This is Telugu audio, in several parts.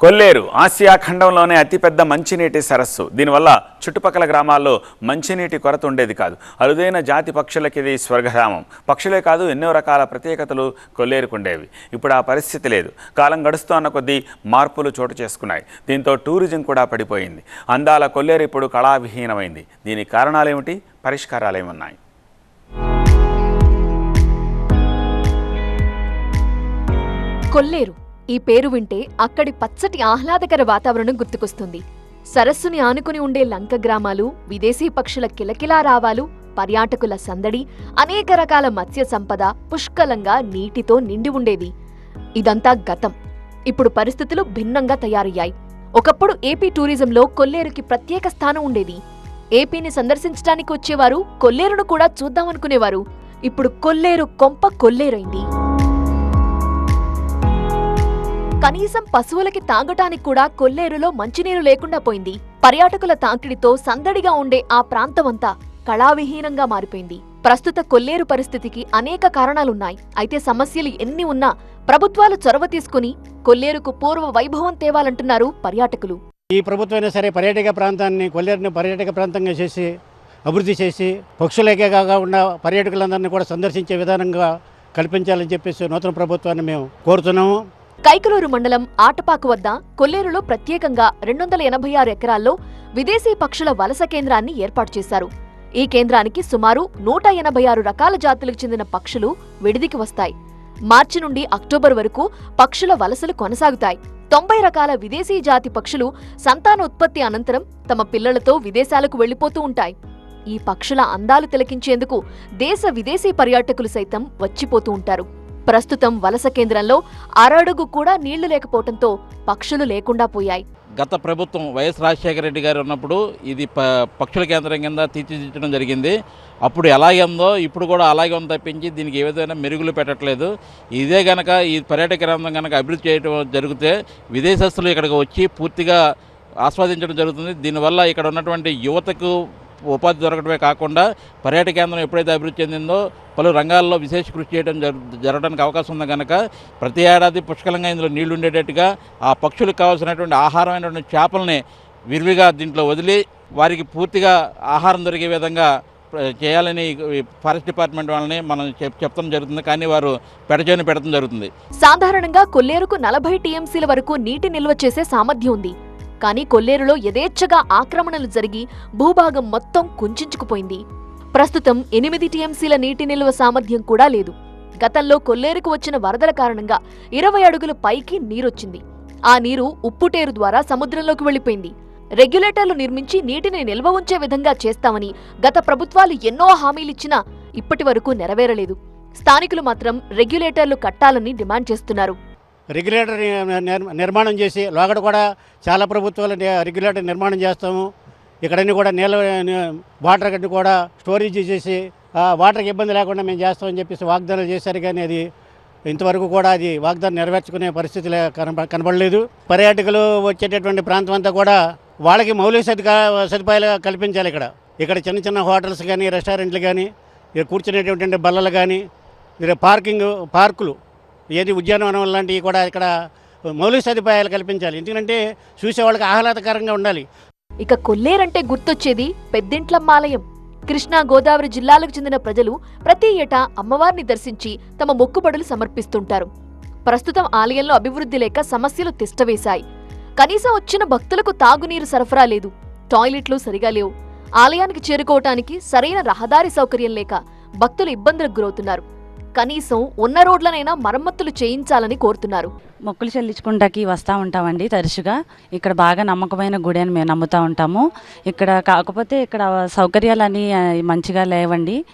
కొల్లేరు ఆసియా ఖండంలోనే అతిపెద్ద మంచినీటి సరస్సు. దీనివల్ల చుట్టుపక్కల గ్రామాల్లో మంచినీటి కొరత ఉండేది కాదు. అరుదైన జాతి పక్షులకి ఇది స్వర్గధామం. పక్షులే కాదు ఎన్నో రకాల ప్రత్యేకతలు కొల్లేరుకుండేవి. ఇప్పుడు ఆ పరిస్థితి లేదు. కాలం గడుస్తున్న కొద్దీ మార్పులు చోటు చేసుకున్నాయి. దీంతో టూరిజం కూడా పడిపోయింది. అందాల కొల్లేరు ఇప్పుడు కళావిహీనమైంది. దీని కారణాలేమిటి? పరిష్కారాలేమున్నాయి? కొల్లేరు ఈ పేరు వింటే అక్కడి పచ్చటి ఆహ్లాదకర వాతావరణం గుర్తుకొస్తుంది. సరస్సుని ఆనుకుని ఉండే లంక గ్రామాలు విదేశీ పక్షుల కిలకిలా రావాలు పర్యాటకుల సందడి అనేక రకాల మత్స్య సంపద పుష్కలంగా నీటితో నిండి ఉండేది ఇదంతా గతం. ఇప్పుడు పరిస్థితులు భిన్నంగా తయారయ్యాయి. ఒకప్పుడు ఏపీ టూరిజంలో కొల్లేరుకి ప్రత్యేక స్థానం ఉండేది. ఏపీని సందర్శించడానికి వచ్చేవారు కొల్లేరును కూడా చూద్దామనుకునేవారు. ఇప్పుడు కొల్లేరు కొంప కొల్లేరైంది. కనీసం పశువులకి తాగటానికి కూడా కొల్లేరులో మంచినీరు లేకుండా పోయింది. పర్యాటకుల తాకిడితో సందడిగా ఉండే ఆ ప్రాంతమంతా కళావిహీనంగా మారిపోయింది. ప్రస్తుత కొల్లేరు పరిస్థితికి అనేక కారణాలున్నాయి. అయితే సమస్యలు ఎన్ని ఉన్నా ప్రభుత్వాలు చొరవ తీసుకుని కొల్లేరుకు పూర్వ వైభవం తేవాలంటున్నారు పర్యాటకులు. ఈ ప్రభుత్వమైనా సరే పర్యాటక ప్రాంతాన్ని కొల్లేరుని పర్యాటక ప్రాంతంగా చేసి అభివృద్ధి చేసి పక్షులకే కాకుండా పర్యాటకులందరినీ కూడా సందర్శించే విధానంగా కల్పించాలని చెప్పేసి నూతన ప్రభుత్వాన్ని మేము కోరుతున్నాము. కైకలూరు మండలం ఆటపాకు వద్ద కొల్లేరులో ప్రత్యేకంగా రెండు వందల ఎనభై ఆరు ఎకరాల్లో విదేశీ పక్షుల వలస కేంద్రాన్ని ఏర్పాటు చేశారు. ఈ కేంద్రానికి సుమారు నూట ఎనభై ఆరు రకాల జాతులకు చెందిన పక్షులు విడిదికి వస్తాయి. మార్చి నుండి అక్టోబర్ వరకు పక్షుల వలసలు కొనసాగుతాయి. తొంభై రకాల విదేశీ జాతి పక్షులు సంతానోత్పత్తి అనంతరం తమ పిల్లలతో విదేశాలకు వెళ్ళిపోతూ ఉంటాయి. ఈ పక్షుల అందాలు తిలకించేందుకు దేశ విదేశీ పర్యాటకులు సైతం వచ్చిపోతూ ఉంటారు. ప్రస్తుతం వలస కేంద్రంలో అరడుగు కూడా నీళ్ళు లేకపోవడంతో పక్షులు లేకుండా పోయాయి. గత ప్రభుత్వం వైఎస్ రాజశేఖర రెడ్డి గారు ఉన్నప్పుడు ఇది ప పక్షుల కేంద్రం కింద తీర్చిదిద్దడం జరిగింది. అప్పుడు ఎలాగే ఉందో ఇప్పుడు కూడా అలాగే ఉంది తప్పించి దీనికి ఏ విధమైన మెరుగులు పెట్టట్లేదు. ఇదే గనక ఈ పర్యాటక కేంద్రం కనుక అభివృద్ధి చేయడం జరిగితే విదేశస్తులు ఇక్కడికి వచ్చి పూర్తిగా ఆస్వాదించడం జరుగుతుంది. దీనివల్ల ఇక్కడ ఉన్నటువంటి యువతకు ఉపాధి దొరకడమే కాకుండా పర్యాటక కేంద్రం ఎప్పుడైతే అభివృద్ధి చెందిందో పలు రంగాల్లో విశేష కృషి చేయడం జరు జరగడానికి అవకాశం ఉంది కనుక ప్రతి ఏడాది పుష్కలంగా ఇందులో నీళ్ళు ఉండేటట్టుగా ఆ పక్షులకు కావాల్సినటువంటి ఆహారమైనటువంటి చేపల్ని విరివిగా దీంట్లో వదిలి వారికి పూర్తిగా ఆహారం దొరికే విధంగా చేయాలని ఫారెస్ట్ డిపార్ట్మెంట్ వాళ్ళని మనం చెప్తాం జరుగుతుంది. కానీ వారు పెడచేని పెడతం జరుగుతుంది. సాధారణంగా కొల్లేరుకు నలభై టీఎంసీల వరకు నీటి నిల్వ చేసే సామర్థ్యం ఉంది. కానీ కొల్లేరులో యథేచ్ఛగా ఆక్రమణలు జరిగి భూభాగం మొత్తం కుంచుకుపోయింది ప్రస్తుతం ఎనిమిది టీఎంసీల నీటి నిల్వ సామర్థ్యం కూడా లేదు. గతంలో కొల్లేరుకు వచ్చిన వరదల కారణంగా ఇరవై అడుగుల పైకి నీరొచ్చింది. ఆ నీరు ఉప్పుటేరు ద్వారా సముద్రంలోకి వెళ్ళిపోయింది రెగ్యులేటర్లు నిర్మించి నీటిని నిల్వ ఉంచే విధంగా చేస్తామని గత ప్రభుత్వాలు ఎన్నో హామీలిచ్చినా ఇప్పటి వరకు నెరవేరలేదు. స్థానికులు మాత్రం రెగ్యులేటర్లు కట్టాలని డిమాండ్ చేస్తున్నారు. రెగ్యులేటర్ నిర్మాణం చేసి లోగడ కూడా చాలా ప్రభుత్వాలు రెగ్యులేటర్ నిర్మాణం చేస్తాము. ఇక్కడన్నీ కూడా నీళ్ళ వాటర్ గడ్డి కూడా స్టోరేజ్ చేసి ఆ వాటర్కి ఇబ్బంది లేకుండా మేము చేస్తామని చెప్పేసి వాగ్దానాలు చేశారు కానీ అది ఇంతవరకు కూడా అది వాగ్దానం నెరవేర్చుకునే పరిస్థితి కనబడలేదు. పర్యాటకులు వచ్చేటటువంటి ప్రాంతం అంతా కూడా వాళ్ళకి మౌలిక సదుకా సదుపాయాలు కల్పించాలి ఇక్కడ. ఇక్కడ చిన్న చిన్న హోటల్స్ కానీ రెస్టారెంట్లు కానీ ఇక్కడ కూర్చునేటటువంటి బల్లలు కానీ ఇక్కడ పార్కింగ్ పార్కులు ఏది ఉద్యానవనం లాంటివి కూడా ఇక్కడ మౌలిక సదుపాయాలు కల్పించాలి. ఎందుకంటే చూసేవాళ్ళకి ఆహ్లాదకరంగా ఉండాలి. ఇక కొల్లేరంటే గుర్తొచ్చేది పెద్దింట్లమ్మాలయం కృష్ణా గోదావరి జిల్లాలకు చెందిన ప్రజలు ప్రతి ఏటా అమ్మవారిని దర్శించి తమ మొక్కుబడులు సమర్పిస్తుంటారు. ప్రస్తుతం ఆలయంలో అభివృద్ధి లేక సమస్యలు తిష్టవేశాయి. కనీసం వచ్చిన భక్తులకు తాగునీరు సరఫరా లేదు. టాయిలెట్లు సరిగా లేవు. ఆలయానికి చేరుకోవటానికి సరైన రహదారి సౌకర్యం లేక భక్తులు ఇబ్బందులకు గురవుతున్నారు. కనీసం ఉన్న రోడ్లనైనా మరమ్మతులు చేయించాలని కోరుతున్నారు. మొక్కులు చెల్లించుకుంటాకి వస్తూ ఉంటామండి తరచుగా. ఇక్కడ బాగా నమ్మకమైన గుడి అని మేము నమ్ముతూ ఉంటాము. ఇక్కడ కాకపోతే ఇక్కడ సౌకర్యాలు అన్నీ ఆ, మంచిగా లేవండి.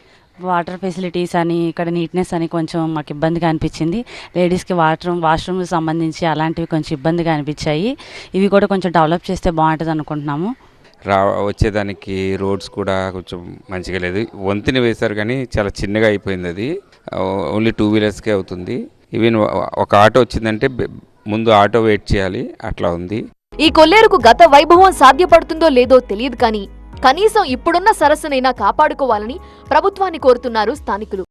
వాటర్ ఫెసిలిటీస్ అని ఇక్కడ నీట్నెస్ అని కొంచెం మాకు ఇబ్బందిగా అనిపించింది. లేడీస్కి వాటర్ వాష్రూమ్ సంబంధించి అలాంటివి కొంచెం ఇబ్బందిగా అనిపించాయి. ఇవి కూడా కొంచెం డెవలప్ చేస్తే బాగుంటుంది అనుకుంటున్నాము. రా వచ్చేదానికి రోడ్స్ కూడా కొంచెం మంచిగా లేదు. వంతెన వేశారు కానీ చాలా చిన్నగా అయిపోయింది అది. ఓన్లీ టూ వీలర్స్కే అవుతుంది. ఈవెన్ ఒక ఆటో వచ్చిందంటే ముందు ఆటో వెయిట్ చేయాలి అట్లా ఉంది. ఈ కొల్లేరుకు గత వైభవం సాధ్యపడుతుందో లేదో తెలియదు కానీ కనీసం ఇప్పుడున్న సరస్సునైనా కాపాడుకోవాలని ప్రభుత్వాన్ని కోరుతున్నారు స్థానికులు.